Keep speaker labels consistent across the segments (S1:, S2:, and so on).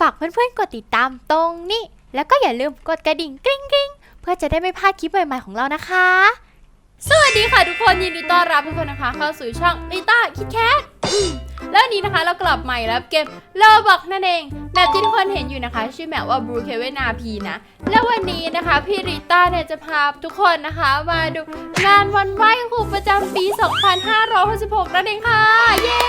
S1: ฝากเพื่อนๆกดติดตามตรงนี้ แล้วก็อย่าลืมกดกระดิ่งกริ๊งกริ๊งเพื่อจะได้ไม่พลาดคลิปใหม่ๆของเรานะคะ
S2: สวัสดีค่ะทุกคนยินดีต้อนรับทุกคนนะคะ เข้าสู่ช่องลิต้าคิดแคทแล้ววันนี้นะคะเรากลับใหม่แล้วเกมเลบอกนั่นเองแบบที่ทุกคนเห็นอยู่นะคะ ชื่อแมปว่า Blue Cave NRP นะ แล้ววันนี้นะคะพี่ริต้าเนี่ยจะพาทุกคนนะคะ มาดูงานวันไหว้ครูประจำปี 2566นั่นเองค่ะ เย้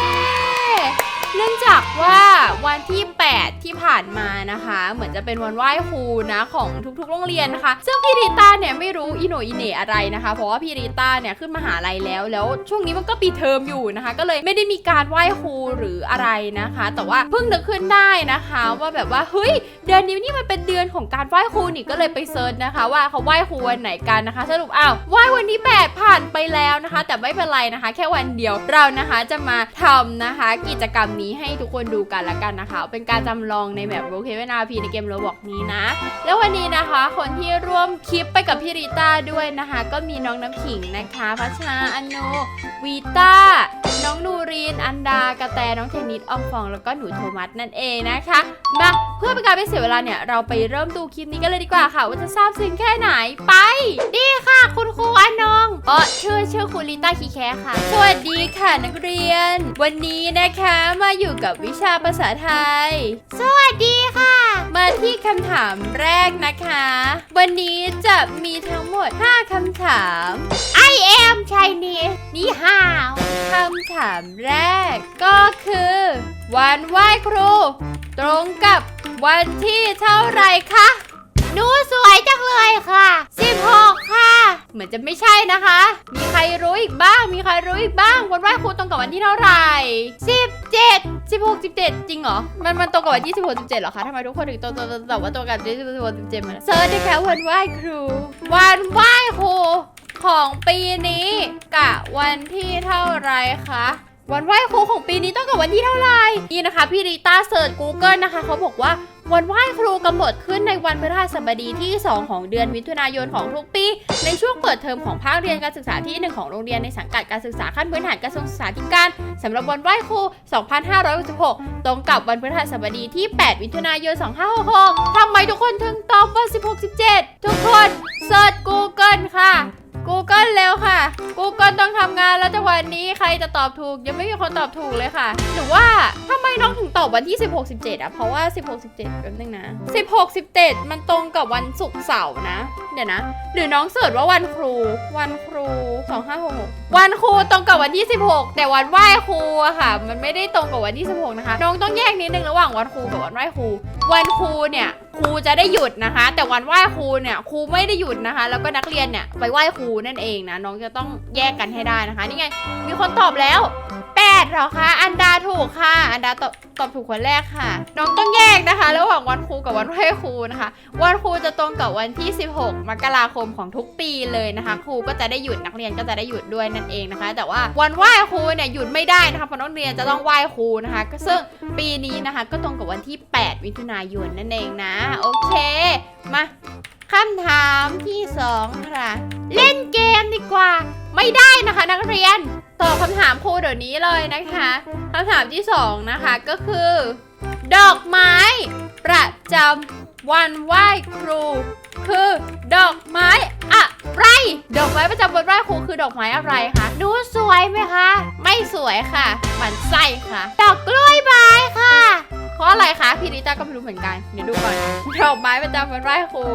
S2: เนื่องจากว่าวันที่ 8 ที่ผ่านมานะคะ เหมือนจะเป็นวันไหว้ครูนะของทุกๆ โรงเรียนนะคะ ซึ่งพี่ริต้าเนี่ยไม่รู้อิโนอิเนอะไรนะคะ เพราะว่าพี่ริต้าเนี่ยขึ้นมหาลัยแล้ว แล้วช่วงนี้มันก็ปีเทอมอยู่นะคะ ก็เลยไม่ได้มีการไหว้ครูหรืออะไรนะคะ แต่ว่าเพิ่งนึกขึ้นได้นะคะ ว่าแบบว่าเฮ้ยเดือนนี้นี่มันเป็นเดือนของการไหว้ครูนี่ก็เลยไปเซิร์ชนะคะ ว่าเขาไหว้ครูวันไหนกันนะคะ สรุปอ้าวไหว้วันที่ 8 ผ่านไปแล้วนะคะ แต่ไม่เป็นไรนะคะ แค่วันเดียวเรานะคะจะมาทำนะคะ กิจกรรมนี้ให้ทุกคนดูกันละกันนะคะ เป็นการจำลองในแบบโรเคเวนาพีในเกมโรบอกนี้นะ แล้ววันนี้นะคะ คนที่ร่วมคลิปไปกับพี่ริต้าด้วยนะคะ ก็มีน้องน้ำขิงนะคะพัชชาอนโนวีต้าน้องนูรีน อันดากระแตน้องเทนนิสออมฟองแล้วก็หนูโทมัสนั่นเองนะคะมาเพื่อเป็นการไม่เสียเวลาเนี่ยเราไปเริ่มดูคลิปนี้กันเลยดีกว่าค่ะ ว่าจะทราบซึ้งแค่ไหนไปดีค่ะ คุณครูอนองเออชื่อชื่อคุณลิต้าคีแคค่ะ สวัสดีค่ะนักเรียน วันนี้นะคะมาอยู่กับวิชาภาษาไทย สวัสดีค่ะ มาที่คำถามแรกนะคะ วันนี้จะมีทั้งหมด 5คำถาม I am Chinese นี่ฮาวคำถามแรกก็คือ วันไหว้ครู ตรงกับวันที่เท่าไหรคะ หนูสวยจังเลยค่ะ16ค่ะ เหมือนจะไม่ใช่นะคะ มีใครรู้อีกบ้าง มีใครรู้อีกบ้าง วันไหว้ครูตรงกับวันที่เท่าไหร่17 16 17 จริงเหรอ มันมันตรงกับวันที่16 17เหรอคะทำไมทุกคนถึงตรงตรงตรงตรงว่าตรงกับวันที่16 17มันเซิร์ชนะคะวันไหว้ครู วันไหว้ครูของปีนี้กะวันที่เท่าไรคะวันไหว้ครูของปีนี้ต้องกับวันที่เท่าไหร่นี่นะคะ พี่ริต้าเสิร์ช Google นะคะ เขาบอกว่า วันไหว้ครูกำหนดขึ้นในวันพฤหัสบดีที่ 2 ของเดือนมิถุนายนของทุกปี ในช่วงเปิดเทอมของภาคเรียนการศึกษาที่ 1 ของโรงเรียนในสังกัดการศึกษาขั้นพื้นฐานกระทรวงศึกษาธิการสำหรับวันไหว้ครู 2566 ตรงกับวันพฤหัสบดีที่ 8 มิถุนายน 2566ทำไมทุกคนถึงตอบว่า 16 17 ทุกคนเสิร์ช Google ค่ะ Google เร็วค่ะ Google ต้องทำงานแล้วจังหวะนี้ใครจะตอบถูก ยังไม่มีคนตอบถูกเลยค่ะ หรือว่าทำไมน้องถึงตอบวันที่ 16 17อะเพราะว่า 16 17แป๊บนึงนะ 16 17 มันตรงกับวันศุกร์เสาร์นะ เดี๋ยวนะ หรือน้องเสิร์ชว่าวันครู วันครู 2566 วันครูตรงกับวันที่ 16 แต่วันไหว้ครูอะค่ะ มันไม่ได้ตรงกับวันที่ 16 นะคะ น้องต้องแยกนิดนึงระหว่างวันครูกับวันไหว้ครู วันครูเนี่ย ครูจะได้หยุดนะคะ แต่วันไหว้ครูเนี่ยครูไม่ได้หยุดนะคะ แล้วก็นักเรียนเนี่ยไปไหว้ครูนั่นเองนะน้องจะต้องแยกกันให้ได้นะคะ นี่ไง มีคนตอบแล้วแป ดเหรอคะ อันดาถูกค่ะ อันดาตอบตอบถูกคนแรกค่ะ น้องต้องแยกนะคะระหว่างวันครูกับวันไหว้ครูนะคะ วันครูจะตรงกับวันที่ 16 มกราคมของทุกปีเลยนะคะ ครูก็จะได้หยุดนักเรียนก็จะได้หยุดด้วยนั่นเองนะคะ แต่ว่าวันไหว้ครูเนี่ยหยุดไม่ได้นะคะเพราะนักเรียนจะต้องไหว้ครูนะคะก็ซึ่งปีนี้นะคะ ก็ตรงกับวันที่ 8 มิถุนายนนั่นเองนะ โอเค มาคำถามที่ 2 ค่ะ เล่นเกมดีกว่า ไม่ได้นะคะนักเรียน ตอบคำถามครูเดี๋ยวนี้เลยนะคะคำถามที่2นะคะก็คือ ดอกไม้ ประจำวันไหว้ครู คือดอกไม้อะไร ดอกไม้ประจำวันไหว้ครูคือดอกไม้อะไรคะหนูสวยไหมคะ ไม่สวยค่ะหมันไส้ค่ะ ดอกกล้วยไม้ค่ะเพราะอะไรคะพี่ลิต้าก็ไม่รู้เหมือนกันเดี๋ยวดูก่อนดอกไม้ประจำวันไหว้ครู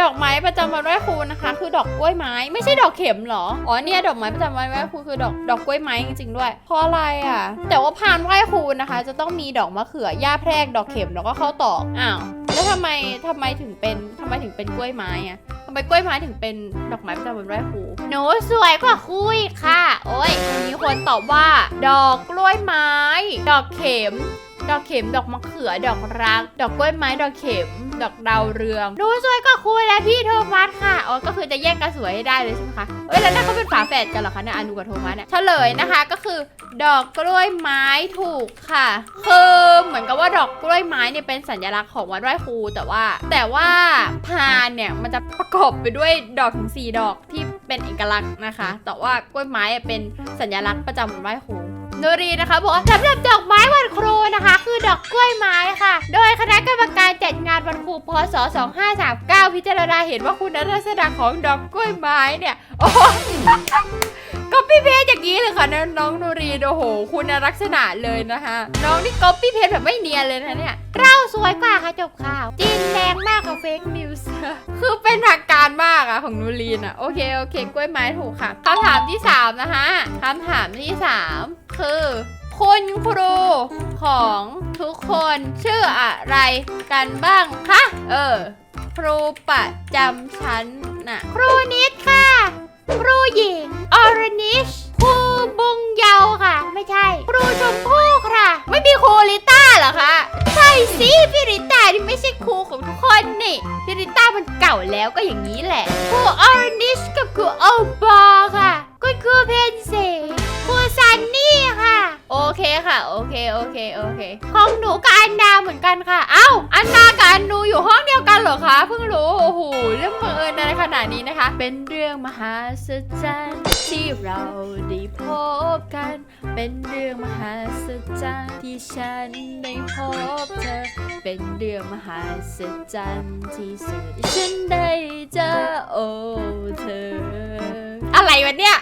S2: ดอกไม้ประจำวันไหว้ครูนะคะ คือดอกกล้วยไม้ไม่ใช่ดอกเข็มเหรออ๋อเนี่ยดอกไม้ประจำวันไหว้ครูคือดอกดอกกล้วยไม้จริงๆด้วย เพราะอะไรอะ แต่ว่าพานไหว้ครูนะคะ จะต้องมีดอกมะเขือย่าแพรกดอกเข็มแล้วก็ข้าวตอกอ้าวแล้วทำไมทำไมถึงเป็นทำไมถึงเป็นกล้วยไม้อะทำไมกล้วยไม้ถึงเป็นดอกไม้ประจำวันไหว้ครูหนูสวยกว่าคุยค่ะ โอ้ยมีคนตอบว่า ดอกกล้วยไม้ ดอกเข็ม ดอกเข็ม ดอกมะเขือ ดอกรัก ดอกกล้วยไม้ ดอกเข็ม ดอกดาวเรืองหนูสวยกว่าคุยและพี่โทมัสค่ะ อ๋อ ก็คือจะแย่งกันสวยให้ได้เลยใช่ไหมคะ เอ้ย แล้วนั่นเขาเป็นฝาแฝดกันเหรอคะเนี่ยอานูกับโทมัสเนี่ยเฉลยนะคะ ก็คือ ดอกกล้วยไม้ถูกค่ะ คือเหมือนกับว่าดอกกล้วยไม้เนี่ยเป็นสัญลักษณ์ของวันไหว้ครูแต่ว่า แต่ว่าพานเนี่ยมันจะประกอบไปด้วยดอกถึงสี่ดอกที่เป็นเอกลักษณ์นะคะ แต่ว่ากล้วยไม้เป็นสัญลักษณ์ประจำวันไหว้ครู โนรีนะคะบอกว่าสำหรับดอกไม้วันครูนะคะ คือดอกกล้วยไม้ค่ะ โดยคณะกรรมการจัดงานวันครูพศ 2539 พิจารณาเห็นว่าคุณลักษณะของดอกกล้วยไม้เนี่ย โอ้ ก็พี่เพจอย่างนี้เลยค่ะน้องโนรีโอ้โห คุณลักษณะเลยนะคะน้องนี่ก๊อปปี้เพจแบบไม่เนียนเลยนะเนี่ยเราสวยกว่าค่ะจบข่าวจีนแดงมากกว่าเฟกนิวส์คือเป็นทางการมากอะของนูรีนอะโอเคโอเคกล้วยไม้ถูกค่ะคำถามที่ 3 นะคะคำถามที่ 3 คือคุณครูของทุกคนชื่ออะไรกันบ้างคะ เออ ครูประจำชั้นน่ะ ครูนิดค่ะ ครูหญิงออรนิชครูบุงเยาค่ะ ไม่ใช่ ครูชมพู่ค่ะ ไม่มีครูลิต้าเหรอคะใช่สิพี่ริต้าที่ไม่ใช่ครูของทุกคนนี่พี่ริต้ามันเก่าแล้วก็อย่างนี้แหละครูออรนิชกับครูโอบอค่ะคุณครูเพนเซครูซันนี่ค่ะ โอเคค่ะ โอเค โอเค โอเค ของหนูกับอันดาเหมือนกันค่ะ เอ้า อันดากับอันนูอยู่ห้องเดียวกันเหรอคะ เพิ่งรู้ โอ้โห เรื่องบังเอิญอะไรขนาดนี้นะคะ เป็นเรื่องมหัศจรรย์ที่เราได้พบกัน เป็นเรื่องมหัศจรรย์ที่ฉันได้พบเธอ เป็นเรื่องมหัศจรรย์ที่สุดที่ฉันได้เจอโอ้เธอ อะไรวะเนี่ย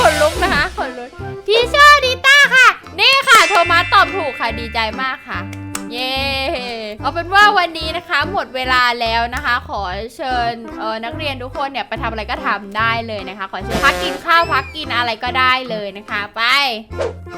S2: ขนลุกนะคะขนลุกทีเชอร์ดิต้าค่ะ นี่ค่ะโทมัสตอบถูกค่ะดีใจมากค่ะ เย้เอาเป็นว่าวันนี้นะคะหมดเวลาแล้วนะคะ ขอเชิญเออนักเรียนทุกคนเนี่ยไปทำอะไรก็ทำได้เลยนะคะ ขอเชิญพักกินข้าวพักกินอะไรก็ได้เลยนะคะ ไป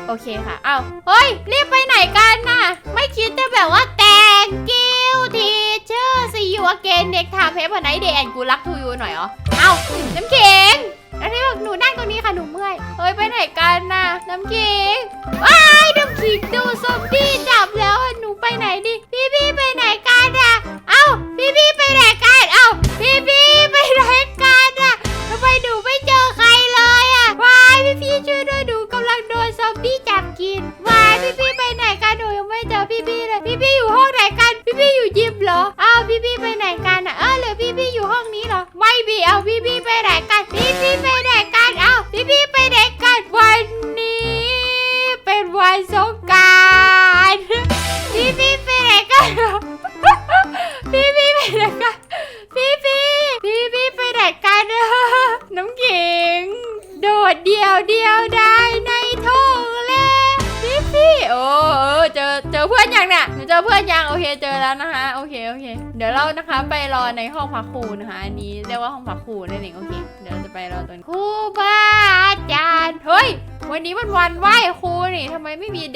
S2: โอเคค่ะเอาเฮ้ยรีบไปไหนกันน่ะ ไม่คิดจะแบบว่า thank you teacher see you again next time have a nice day and good luck to you หน่อยเหรอเอาน้ำเข็ง อันนี้บอกหนูนั่งตรงนี้ค่ะหนูเมื่อย เฮ้ยไปไหนกันน่ะน้ำเข็งว้ายน้ำขิงโดนซอมบี้จับแล้วอะหนูไปไหนดิพี่พี่ไปไหนกันอะ เอ้าพี่พี่ไปไหนกันเอ้าพี่พี่ไปไหนกันอะทำไมหนูไม่เจอใครเลยอะว้ายพี่พี่ช่วยด้วยหนูกำลังโดนซอมบี้จับกินว้ายพี่พี่ไปไหนกันหนูยังไม่เจอพี่พี่เลยพี่พี่อยู่ห้องไหนกัน พี่พี่อยู่ยิมเหรอเอ้าพี่พี่ไป ห้องพักครูนะคะ อันนี้เรียกว่าห้องพักครูนั่นเองโอเค เดี๋ยวเราจะไปรอตัวครูบาอาจารย์ เฮ้ย วันนี้มันวัน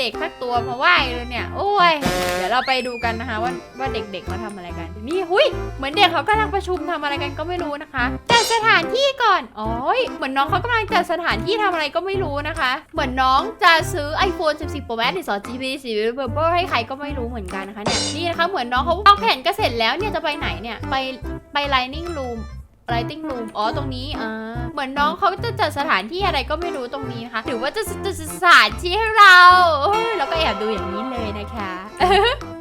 S2: เด็กสักตัวมาไหว้เลยเนี่ย โอ้ย เดี๋ยวเราไปดูกันนะคะ ว่าว่าเด็กๆเขาทำอะไรกัน นี่หุยเหมือนเด็กเขากำลังประชุมทำอะไรกันก็ไม่รู้นะคะจัดสถานที่ก่อนอ๋อยเหมือนน้องเขากำลังจัดสถานที่ทำอะไรก็ไม่รู้นะคะ เหมือนน้องจะซื้อ iPhone 14 Pro Max หรือ2 GB 4 b e r ให้ใครก็ไม่รู้เหมือนกันนะคะเนี่ยนี่นะคะเหมือนน้องเขาวางแผนก็เสร็จแล้วเนี่ยจะไปไหนเนี่ยไปไป Lighting Room Lighting Room อ๋อตรงนี้อ่าเหมือนน้องเขาจะจัดสถานที่อะไรก็ไม่รู้ตรงนี้นะคะหรือว่าจะจัดสถานที่ให้เราโอ้ยเราก็แอบดูอย่างนี้เลยนะคะ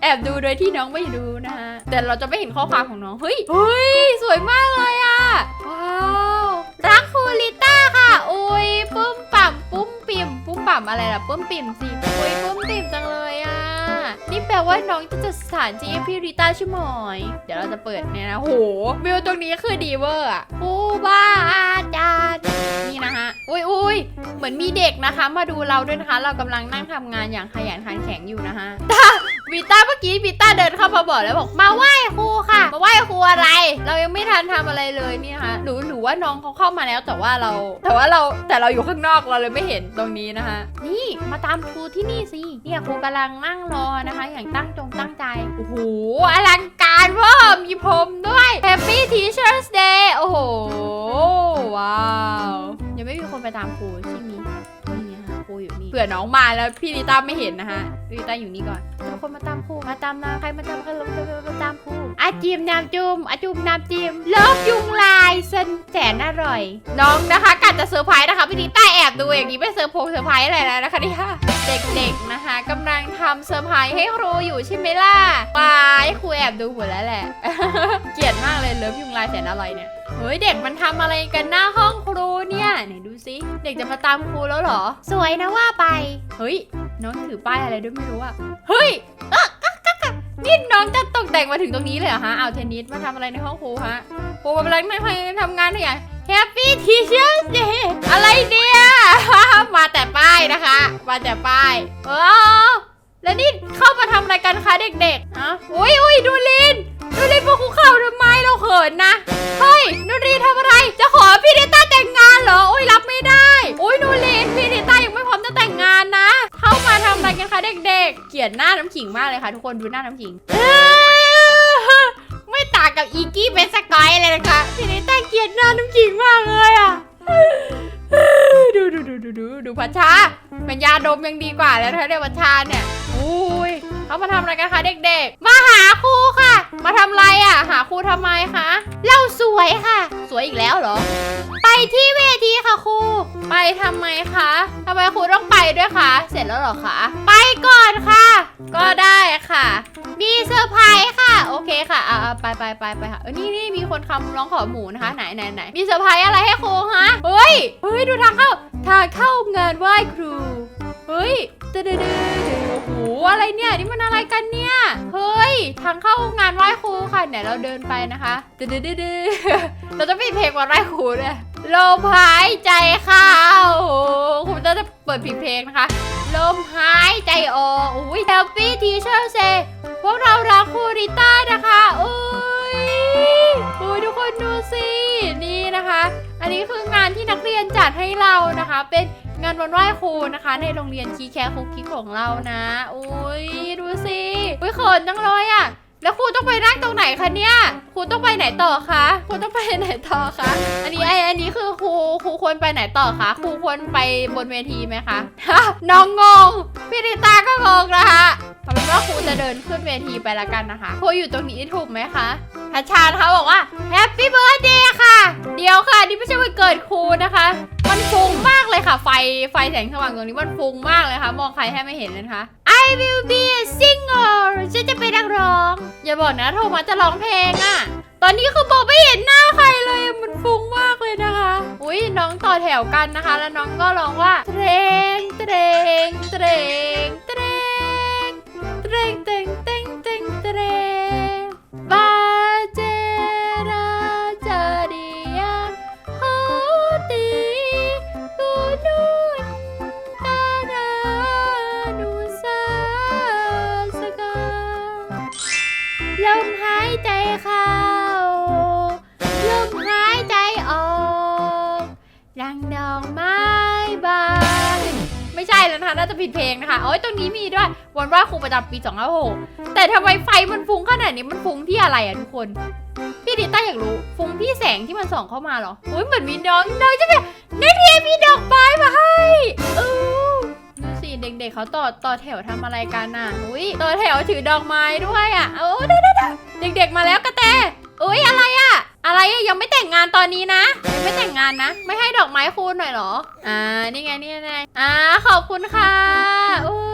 S2: แอบดูโดยที่น้องไม่รู้นะคะแต่เราจะไม่เห็นข้อความของน้องเฮ้ยเฮ้ยสวยมากเลยอะว้าวรักคูลิต้าค่ะอุ้ยปุ้มป่ำปุ้มปิ่ม ปุ้มป่ำอะไรล่ะปุ้มปิ่มสิอุ้ยปุ้มปิ่มจังเลยอะนี่แปลว่าน้องจะจัดสถานที่ให้พี่ริต้าใช่ไหมเดี๋ยวเราจะเปิดเนี่ยนะโหวิวตรงนี้คือดีเวอร์อะครูบาอาจารย์นี่นะคะอุ้ยอุ้ยเหมือนมีเด็กนะคะ มาดูเราด้วยนะคะ เรากำลังนั่งทำงานอย่างขยันขันแข็งอยู่นะคะ วีต้าเมื่อกี้วีต้าเดินเข้ามาบอกแล้วบอกมาไหว้ครูค่ะ มาไหว้ครูอะไร เรายังไม่ทันทำอะไรเลยนี่นะคะหรือหรือว่าน้องเขาเข้ามาแล้วแต่ว่าเรา แต่ว่าเราแต่เราอยู่ข้างนอกเราเลยไม่เห็นตรงนี้นะคะ นี่มาตามครูที่นี่สิเนี่ยครูกำลังนั่งรอนะคะ อย่างตั้งจงตั้งใจโอ้โหอลังการเว่ามีพรมด้วย Happy Teachers Day โอ้โหว้าวยังไม่มีคนไปตามครูใช่ไหมนี่ไงคะค รูอยู่นี่เผื่อน้องมาแล้วพี่ลิต้าไม่เห็นนะคะพี่ลิต้าอยู่นี่ก่อนมีคนมาตามครูมาตามมาใครมาตามใครลงมาตามครูอาจิมน้ำจุ่มอาจุ่มน้ำจิมเลิฟยุงลายเส้นแสนอร่อย น้องนะคะกะจะเซอร์ไพรส์นะคะพี่ลิต้าแอบดูอย่างนี้ไม่เซอร์โพงเซอร์ไพรส์อะไรแล้วนะคะเนี่ยเด็กๆนะคะกำลังทำเซอร์ไพรส์ให้ครูอยู่ใช่ไหมล่ะวายครูแอบดูหมดแล้วแหละ เกลียดมากเลยเลิฟยุงลายแสนอร่อยเนี่ย เฮ้ยเด็กมันทำอะไรกันหน้าห้องครูเนี่ยไหนดูสิเด็กจะมาตามครูแล้วเหรอ
S1: สวยนะว่าไป
S2: เฮ้ย น้องถือป้ายอะไรด้วยไม่รู้อะเฮ้ยอ๊ะอ๊ะอ๊ะอ๊ะนี่น้องจะตกแต่งมาถึงตรงนี้เลยเหรอฮะเอาเทนนิสมาทำอะไรในห้องครูฮะครูกำลังทำทำงานอะไรอย่าง Happy Teachers Day อะไรเนี่ย มาแต่ป้ายนะคะ มาแต่ป้ายเออแล้วนี่เข้ามาทำอะไรกันคะเด็กๆอะอุ้ยอุ้ยดูลิน ดูลินพวกคุกเข่าทำไมเราเขินนะ มากเลยค่ะ ทุกคนดูหน้าน้ำขิง ไม่ต่างกับอีกี้เป็นสกอยเลยนะคะพี่ดิต้าเกียดหน้าน้ำขิงมากเลยอะดูดูดูดูดูดูพัชชาเป็นยาดมยังดีกว่าแล้วถ้าเรียกพัชชาเนี่ยอุ้ยเขามาทำอะไรกันคะเด็กๆ มาหาครูค่ะ มาทำอะไรอะ หาครูทำไมคะ
S1: เราสวยค่ะ
S2: สวยอีกแล้วเหรอ
S1: ไปที่เวทีค่ะครู
S2: ไปทำไมคะทำไมครูต้องไปด้วยคะ เสร็จแล้วเหรอคะ
S1: ไปก่อนค่ะ
S2: ก็ ไปไปไปไปค่ะเออนี่นี่มีคนคำร้องขอหมูนะคะ ไหนไหนไหนมีเซอร์ไพรส์อะไรให้ครูฮะเฮ้ยเฮ้ยดูทางเข้าทางเข้างานไหว้ครูเฮ้ยเดดเดโอ้โหอะไรเนี่ยนี่มันอะไรกันเนี่ยเฮ้ยทางเข้างานไหว้ครูค่ะเดี๋ยวเราเดินไปนะคะเดดเดเราจะมีเพลงวันไหว้ครูเลย ลมหายใจเข้าโอ้โหคุณจะเปิดผิดเพลงนะคะ ลมหายใจออกอุ้ย Happy Teacher Day พวกเรารักคูริต้านะคะโอ้ยโอ้ยทุกคนดูสินี่นะคะ อันนี้คืองานที่นักเรียนจัดให้เรานะคะ เป็นงานวันไหว้ครูนะคะ ในโรงเรียนคีแคคุกคิกของเรานะโอ้ยดูสิอุ้ยเขินจังเลยอะ แล้วครูต้องไปนั่งตรงไหนคะเนี่ยครูต้องไปไหนต่อคะครูต้องไปไหนต่อคะอันนี้ไออันนี้คือครูครูควรไปไหนต่อคะครูควรไปบนเวทีไหมคะน้องงงพี่ริตาก็งงนะคะเอาเป็นว่าครูจะเดินขึ้นเวทีไปละกันนะคะครูอยู่ตรงนี้ถูกไหมคะอาชาเขาบอกว่าแฮปปี้เบิร์ดเดย์ค่ะ เดี๋ยวค่ะนี่ไม่ใช่วันเกิดครูนะคะ มันฟุ้งมากเลยค่ะ ไฟไฟแสงสว่างตรงนี้มันฟุ้งมากเลยค่ะ มองใครแทบไม่เห็นเลยนะคะ will be a singer ฉันจะเป็นนักร้อง อย่าบอกนะโทมัสจะร้องเพลงอะตอนนี้คือบอกไม่เห็นหน้าใครเลยมันฟุ้งมากเลยนะคะ อุ้ยน้องต่อแถวกันนะคะ แล้วน้องก็ร้องว่าเตรงเตรงเตรงเตรง ประจำปี256แต่ทำไมไฟมันฟุ้งขนาดนี้มันฟุ้งที่อะไรอะทุกคน พี่ดิต้าอยากรู้ ฟุ้งที่แสงที่มันส่องเข้ามาเหรอโอ้ยเหมือนมีน้องน้องจะแบบนักเรียนมีดอกไม้มาให้อู้ดูสิเด็กๆเขาต่อต่อแถวทำอะไรกันน่ะอุ้ยต่อแถวถือดอกไม้ด้วยอะโอ้ได้ได้เด็กๆมาแล้วกระแตอุ้ยอะไรอะ อะไรอะยังไม่แต่งงานตอนนี้นะยังไม่แต่งงานนะ ไม่ให้ดอกไม้คูณหน่อยเหรอ อ่านี่ไงนี่ไงอ่าขอบคุณค่ะอุ้ย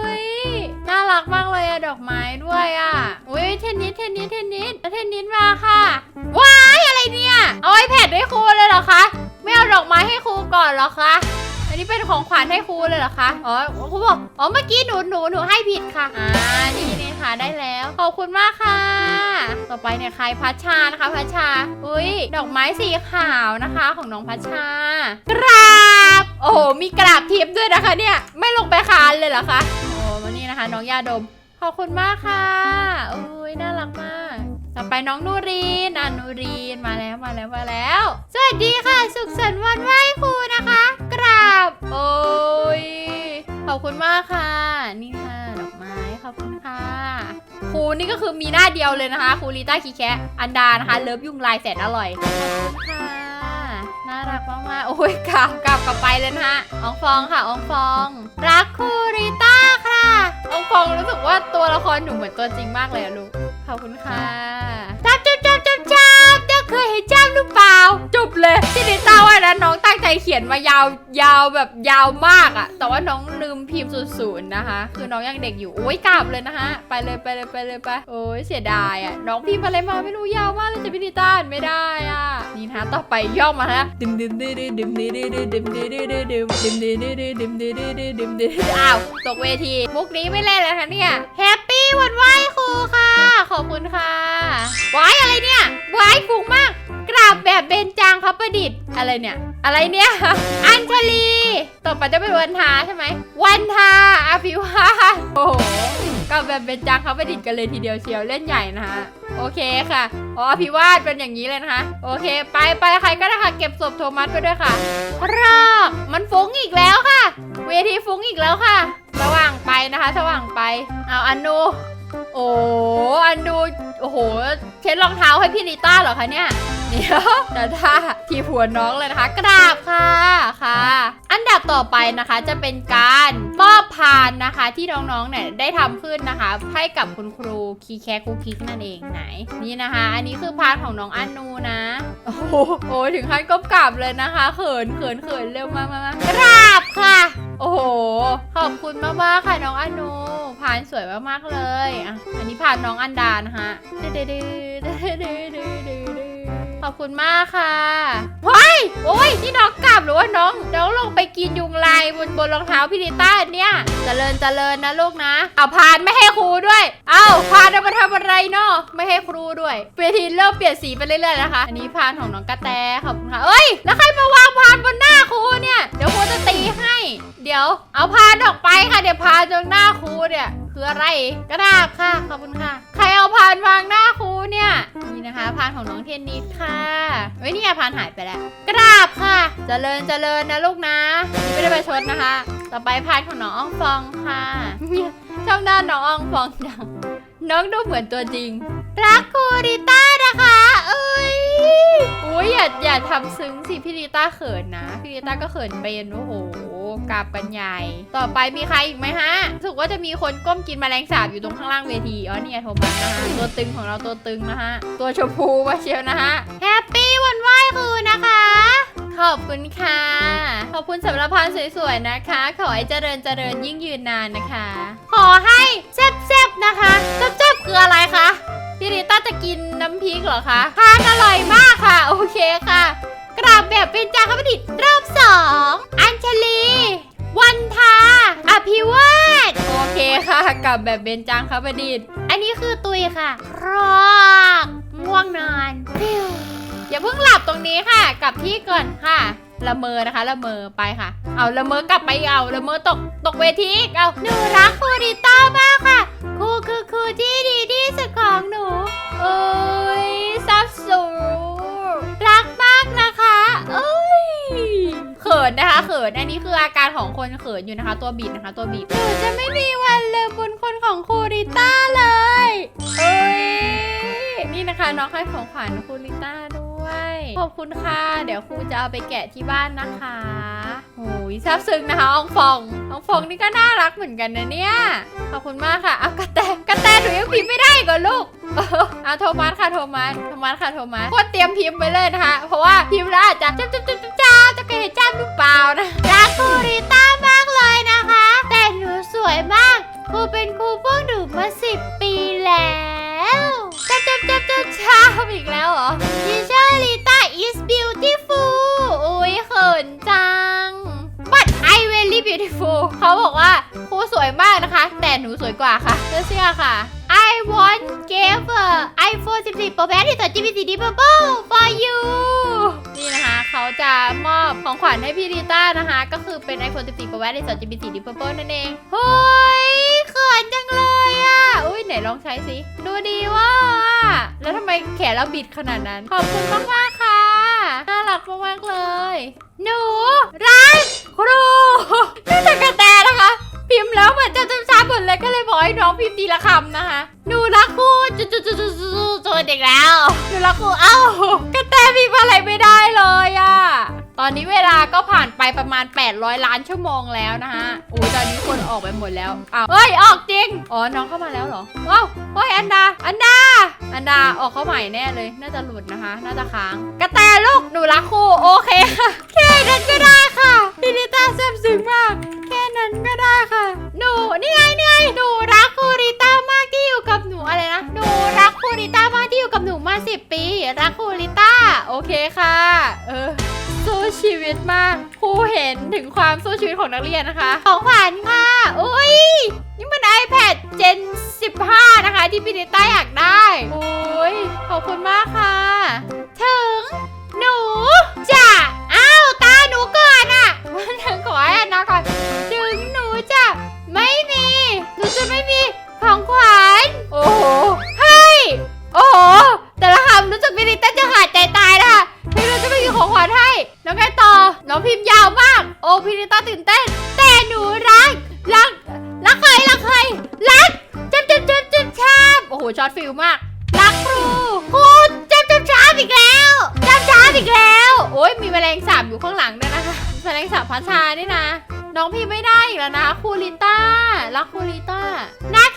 S2: น่ารักมากเลยอะดอกไม้ด้วยอะอุ้ยเทนนิสเทนนิสเทนนิสเทนนิสมาค่ะ ว้ายอะไรเนี่ยเอาไอแพดให้ครูเลยเหรอคะไม่เอาดอกไม้ให้ครูก่อนเหรอคะอันนี้เป็นของขวัญให้ครูเลยเหรอคะ อ๋อ ครูบอก อ๋อ เมื่อกี้หนู หนู หนูให้ผิดค่ะ อ่า นี่นี่ค่ะ ได้แล้ว ขอบคุณมากค่ะ ต่อไปเนี่ยใครพัชชานะคะ พัชชา อุ้ย ดอกไม้สีขาวนะคะ ของน้องพัชชา กราบ โอ้โห มีกราบทิพย์ด้วยนะคะเนี่ย ไม่ลงไปคานเลยเหรอคะ นี่นะคะ น้องยาดม ขอบคุณมากค่ะอุ้ยน่ารักมาก ต่อไปน้องนูรีนอะนูรีนมาแล้วมาแล้วมาแล้ว สวัสดีค่ะ สุขสันต์วันไหว้ครูนะคะ กราบโอ้ยขอบคุณมากค่ะ นี่ค่ะดอกไม้ขอบคุณค่ะครูนี่ก็คือมีหน้าเดียวเลยนะคะครูลิต้าคีแคะอันดานะคะเลิฟยุงลายแสนอร่อยขอบคุณค่ะ น่ารักมากๆโอ้ยกลับกลับกลับไปเลยนะฮะอองฟองค่ะอองฟอง รักคูริต้าค่ะอองฟองรู้สึกว่าตัวละครหนูเหมือนตัวจริงมากเลยอะลูกขอบคุณค่ะ เคยเห็นเจ้าหรือเปล่า จบเลยที่ดิต้าว่านะน้องตั้งใจเขียนมายาวยาวแบบยาวมากอะแต่ว่าน้องลืมพิมพ์ศูนย์นะคะ คือน้องยังเด็กอยู่โอ้ยกลับเลยนะคะไปเลยไปเลยไปเลยไปโอ้ยเสียดายอะน้องพิมพ์อะไรมาไม่รู้ยาวมากเลยจะพี่ดิต้าไม่ได้อะนี่นะต่อไปย่อมาฮะดิมดิมดิดิมดิดิดิดิมดิดิดิดิมดิมดิดิดิดิมดิดิดิดิมดิอ้าวมดิมดิมดิมดิมดิมดิมดิมดิมดิมดิมดิมดิมยแมดิมด วันไหว้ครูค่ะ ขอบคุณค่ะไหว้อะไรเนี่ยไหว้ฟุ้งมาก กราบแบบเบญจางครับประดิษฐ์อะไรเนี่ย อะไรเนี่ย อัญชลี ต่อไปจะเป็นวันทาใช่ไหม วันทาอภิวาโอ้โหกราบแบบเบญจางครับประดิษฐ์กันเลยทีเดียวเชียวเล่นใหญ่นะฮะโอเคค่ะ อ๋ออภิวาสเป็นอย่างนี้เลยนะคะ โอเค ไปไปใครก็ได้ค่ะ เก็บศพโทมัสไปด้วยค่ะรอกมันฟุ้งอีกแล้วค่ะ เวทีฟุ้งอีกแล้วค่ะ สว่างไปนะคะ สว่างไป เอาอันนู โอ้อันดูโอ้โห เช็ดรองเท้าให้พี่ลิต้าเหรอคะเนี่ย เดี๋ยวแต่ถ้าทีหัวน้องเลยนะคะกราบค่ะค่ะ อันดับต่อไปนะคะจะเป็นการมอบพานนะคะ ที่น้องๆเนี่ยได้ทำขึ้นนะคะ ให้กับคุณครูคีแคคูคิกนั่นเองไหน นี่นะคะ อันนี้คือพานของน้องอันนูนะ โอ้โหถึงขั้นก้มกราบเลยนะคะเขินเขินเขินเร็วมากมากกราบค่ะ โอ้โห ขอบคุณมากมากค่ะน้องอันนูพานสวยมากๆเลยอะอันนี้พานน้องอันดานะคะด้อด้อด้อด้อด้อ ขอบคุณมากค่ะเฮ้ยโอ้ยนี่น้องกลับหรือว่าน้องน้องลงไปกินยุงลายบนบนรองเท้าพี่ดิต้าเนี่ยเจริญเจริญนะลูกนะ เอาพานไม่ให้ครูด้วย เอาพานเอามาทำอะไรเนาะไม่ให้ครูด้วยเวทีเริ่มเปลี่ยนสีไปเรื่อยๆนะคะ อันนี้พานของน้องกระแตขอบคุณค่ะเอ้ยแล้วใครมาวางพานบนหน้าครูเนี่ยเดี๋ยวครูจะตีให้ เดี๋ยว เอาพานออกไปค่ะเดี๋ยวพานตรงหน้าครูเนี่ย คืออะไรกระดาษค่ะขอบคุณค่ะ ใครเอาพานวางหน้าครูเนี่ยนี่นะคะพานของน้องเทนนิสค่ะเฮ้ยนี่พานหายไปแล้วกระดาษค่ะเจริญเจริญนะลูกนะ ไม่ได้ไปชดนะคะ ต่อไปพานของน้องอ่องฟองค่ะชอบหน้าน้องอ่องฟองจังน้องดูเหมือนตัวจริง รักครูริต้านะคะ เอ้ย อุ้ยอย่าอย่าทำซึ้งสิพี่ริต้าเขินนะ พี่ริต้าก็เขินเป็นโอ้โหกราบกันใหญ่ ต่อไปมีใครอีกไหมฮะรู้สึกว่าจะมีคนก้มกินแมลงสาบอยู่ตรงข้างล่างเวที อ๋อเนี่ยโทมัสนะคะตัวตึงของเราตัวตึงนะฮะ ตัวชมพูมาเชียวนะฮะ แฮปปี้วันไหว้ครูนะคะ ขอบคุณค่ะ ขอบคุณสำหรับพานสวยๆนะคะ ขอให้เจริญเจริญยิ่งยืนนานนะคะ ขอให้แซ่บๆนะคะแซ่บๆคืออะไรคะ พี่ริต้าจะกินน้ำพริกเหรอคะทานอร่อยมากค่ะ โอเคค่ะ กราบแบบเป็นจาคประดิษฐ์รอบสองอัญชลี วันทาอภิวาสโอเคค่ะกลับแบบเบญจางคประดิษฐ์ อันนี้คือตุยค่ะรอกง่วงนอนอย่าเพิ่งหลับตรงนี้ค่ะ กลับที่ก่อนค่ะ ละเมอนะคะ ละเมอไปค่ะ เอาละเมอกลับไปเอาละเมอตกตกเวทีเอาหนูรักครูริต้ามากค่ะครูคือครูที่ดีที่สุดของหนูเอ้ยซับสูรักมากนะคะเอ้ยเขินนะคะเขินอันนี้คืออาการของคนเขินอยู่นะคะ ตัวบีบนะคะ ตัวบีบหนูจะไม่มีวันลืมบุญคุณของครูริต้าเลยเอ้ยนี่นะคะน้องให้ของขวัญครูริต้าด้วย ขอบคุณค่ะ เดี๋ยวครูจะเอาไปแกะที่บ้านนะคะโอ้ยซาบซึ้งนะคะอองฟองอองฟองนี่ก็น่ารักเหมือนกันนะเนี่ย ขอบคุณมากค่ะเอากระแตกระแตหนูยังพิมพ์ไม่ได้ก่อนลูกเอาโทมัสค่ะโทมัสโทมัสค่ะโทมัสโคตรเตรียมพิมพ์ไปเลยนะคะ เพราะว่าพิมพ์แล้วอาจจะจ้าจ้า วัญให้พี่ริต้านะคะ ก็คือเป็น iPhone 14 Pro Max ที่ต่อ GPT Purple นั่นเองเฮ้ยเขินจังเลยอะ อุ้ยไหนลองใช้สิ ดูดีว่า แล้วทำไมแขนเราบิดขนาดนั้น ขอบคุณมากมากค่ะ น่ารักมากๆเลย หนูรักครูนี่จะกระแตนะคะ พิมพ์แล้วเหมือนจะจำช้าหมดเลยก็เลยบอกให้น้องพิมพ์ทีละคำนะคะ หนูรักครูจุดจุดจุดจุดจุดจุดเด็กแล้ว หนูรักครูเอ้ากระแตพิมพ์อะไรไม่ได้เลยอะ ตอนนี้เวลาก็ผ่านไปประมาณ 800 ล้านชั่วโมงแล้วนะคะโอ้ยตอนนี้คนออกไปหมดแล้วอ้าวเฮ้ย ออกจริง อ๋อ น้องเข้ามาแล้วเหรอ ว้าวเฮ้ย อันดา อันดา อันดา ออกเข้าใหม่แน่เลย น่าจะหลุดนะคะ น่าจะค้าง กระแตลูก หนูรักครูโอเคค่ะ แค่นั้นก็ได้ค่ะพี่ลิต้าแซ่บซึ้งมาก แค่นั้นก็ได้ค่ะ หนู นี่ไงนี่ไงหนูรักครูริต้ามากที่อยู่กับหนูอะไรนะ หนูรักครูริต้ามากที่อยู่กับหนูมาสิบปี รักครูริต้า โอเคค่ะ เออ ชีวิตมากครูเห็นถึงความสู้ชีวิตของนักเรียนนะคะ ของขวัญค่ะ อุ้ยนี่มัน iPad Gen 15 นะคะ ที่พี่ลิต้าอยากได้โอ้ยขอบคุณมากค่ะ ถึง หนูจะอ้าวตาหนูก่อนอะมันขอให้อันนะก่อน ถึงหนูจะไม่มี หนูจะไม่มีของขวัญโอ้โหเฮ้ยโอ้โห แต่ละคำรู้สึกพี่ลิต้าจะขาดใจตายนะคะพี่ลิต้าจะไม่มีของขวัญให้ แล้วไงต่อ น้องพิมพ์ยาวมาก โอ้พี่ลิต้าตื่นเต้น แต่หนูรัก รัก รักใครรักใครรักจับจับจับจับชอบโอ้โหช็อตฟิลมาก รักครูครูจับจับชอบอีกแล้วจับชอบอีกแล้ว โอ้ยมีแมลงสาบอยู่ข้างหลังด้วยนะคะแมลงสาบพัชชานี่นะ น้องพี่ไม่ได้อีกแล้วนะครูลิต้ารักครูลิต้านะคะค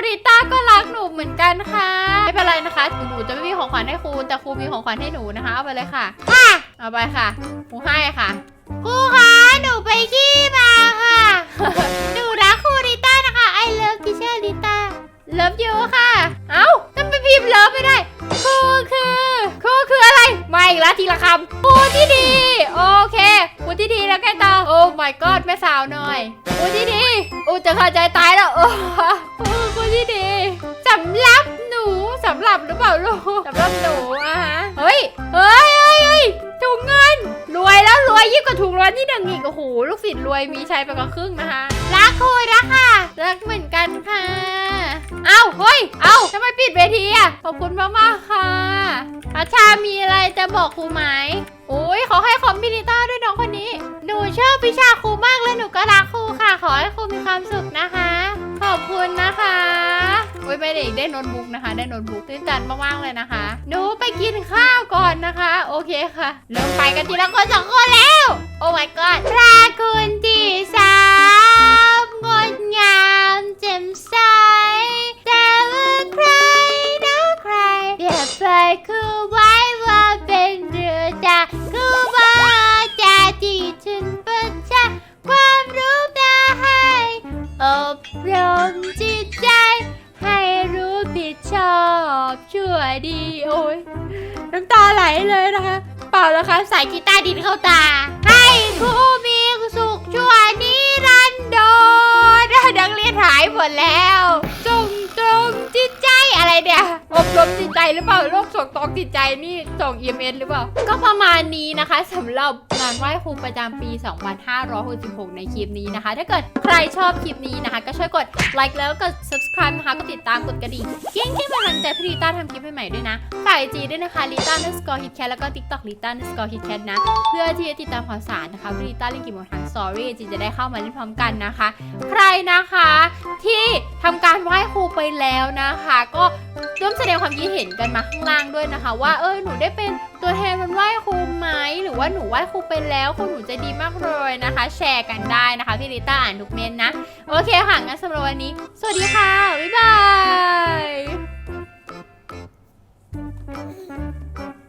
S2: รูริต้าก็รักหนูเหมือนกันค่ะ ไม่เป็นไรนะคะถึงหนูจะไม่มีของขวัญให้ครูแต่ครูมีของขวัญให้หนูนะคะเอาไปเลยค่ะค่ะเอาไปค่ะครูให้ค่ะครูคะหนูไปขี้มาค่ะ หนูรักครูริต้านะคะ I love teacher ริต้า เลิฟยูค่ะ เอ้าทำไมพิมพ์เลิฟไม่ได้ครูคือครูคืออะไร มาอีกแล้วทีละคำครูที่ดี โอเคครูที่ดีแล้วไงต่อ โอ้ my god แม่สาวหน่อยครูที่ดีโอ้จะขาดใจตายแล้วโอ้ครูครูที่ดีสำหรับหนูสำหรับหรือเปล่าลูกสำหรับหนู กว่าถูกรางวัลที่หนึ่งอีกโอ้โหลูกศิษย์รวยมีชัยไปกว่าครึ่งนะคะรักครูนะคะรักเหมือนกันค่ะเอ้าเฮ้ยเอ้าทำไมปิดเวทีอะขอบคุณมากมากๆค่ะอาชามีอะไรจะบอกครูไหมโอ้ยขอให้คอมพิวเตอร์ด้วยน้องคนนี้ หนูชอบวิชาครูมากเลยหนูก็รักครูค่ะ ขอให้ครูมีความสุขนะคะ ขอบคุณนะคะ อ้ยไม่ได้อีกได้โน้ตบุ๊กนะคะ ได้โน้ตบุ๊กตื่นตันมากๆเลยนะคะหนูไปกินข้าวก่อนนะคะ โอเคค่ะ เริ่มไปกันทีละคนสองคนแล้ว โอ้ my god พระคุณที่สามงดงามแจ่มใสแต่ว่าใคร เลยนะคะเปล่าแล้วคะใส่กีตาร์ดินเข้าตา ให้ครูมีสุขชั่วนิรันดรนักเรียนหายหมดแล้วจงตรงจิตใจอะไรเนี่ย อบรมจิตใจหรือเปล่าโรคส่งตรงจิตใจนี่ส่ง EMS หรือเปล่า ก็ประมาณนี้นะคะสำหรับงานไหว้ครูประจำปี 2566 ในคลิปนี้นะคะ ถ้าเกิดใครชอบคลิปนี้นะคะ ก็ช่วยกดไลค์แล้วก็ subscribe นะคะก็ติดตามกดกระดิ่งกิ้งที่มาทันใจพี่ลิต้าทำคลิปใหม่ๆด้วยนะฝากไอจีด้วยนะคะลิต้า underscore hitcat แล้วก็ tiktok ลิต้า underscore hitcat นะ เพื่อที่จะติดตามข่าวสารนะคะพี่ลิต้าเล่นกี่โมงทาง story จีจะได้เข้ามาเล่นพร้อมกันนะคะ ใครนะคะที่ทำการไหว้ครูไปแล้วนะคะ ก็ร่วมแสดงดงความคิดเห็นกันมาข้างล่างด้วยนะคะ ว่าเออหนูได้เป็นตัวแทนมันไหว้ครูไหมหรือว่าหนูไหว้ครูไปแล้วคุณหนูจะดีมากเลยนะคะ แชร์กันได้นะคะพี่ลิต้าอ่านทุกเมนนะ โอเคค่ะงั้นสำหรับวันนี้ สวัสดีค่ะ บ๊ายบาย